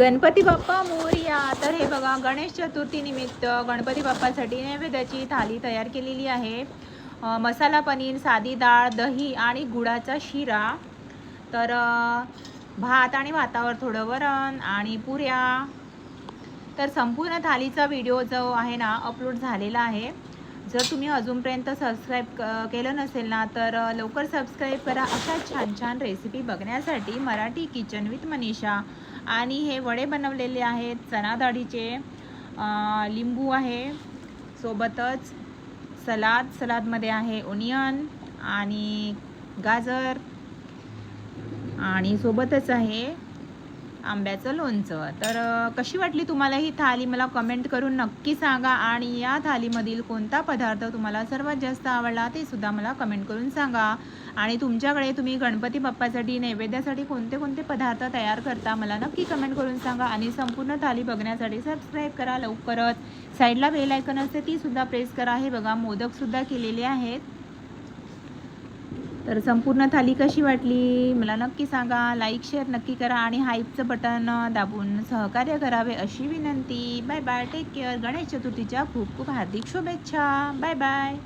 गणपती बाप्पा मोरया. तर हे बघा गणेश चतुर्थी निमित्त गणपती बाप्पासाठी नैवेद्याची थाली तयार केलेली आहे. मसाला पनीर साधी डाळ दही आणि गुळाचा शिरा. तर भात आणि भातावर थोडं वरण आणि पुऱ्या. तर संपूर्ण थालीचा व्हिडिओ जो आहे ना अपलोड झालेला आहे. जर तुम्ही अजूनपर्यंत सबस्क्राईब केलं नसेल ना तर लवकर सबस्क्राईब करा अशा छान छान रेसिपी बघण्यासाठी मराठी किचन विथ मनीषा. आणि हे वडे बनवलेले आहेत चना डाळीचे लिंबू आहे सोबतच सलाद सलादमध्ये आहे ओनियन आणि गाजर आणि सोबतच आहे आंब्याचं लोणचं. तर कशी वाटली तुम्हाला ही थाली? मला कमेंट करून नक्की सांगा. आणि या थालीमधील कोणता पदार्थ तुम्हाला सर्वात जास्त आवडला ते सुद्धा मला कमेंट करून सांगा. आणि तुमच्याकडे तुम्ही गणपती बाप्पासाठी नैवेद्यासाठी कोणते कोणते पदार्थ तयार करता मला नक्की कमेंट करून सांगा. आणि संपूर्ण थाली बघण्यासाठी सबस्क्राईब करा लवकरच. साईडला बेल आयकन असते ती सुद्धा प्रेस करा. हे बघा मोदकसुद्धा केलेले आहेत. तर संपूर्ण थाली कशी वाटली? मला नक्की सांगा. लाईक शेअर नक्की करा आणि हाईपचं बटन दाबून सहकार्य करावे अशी विनंती. Bye bye take care Ganesh चतुर्थीच्या खूप खूप हार्दिक शुभेच्छा. Bye bye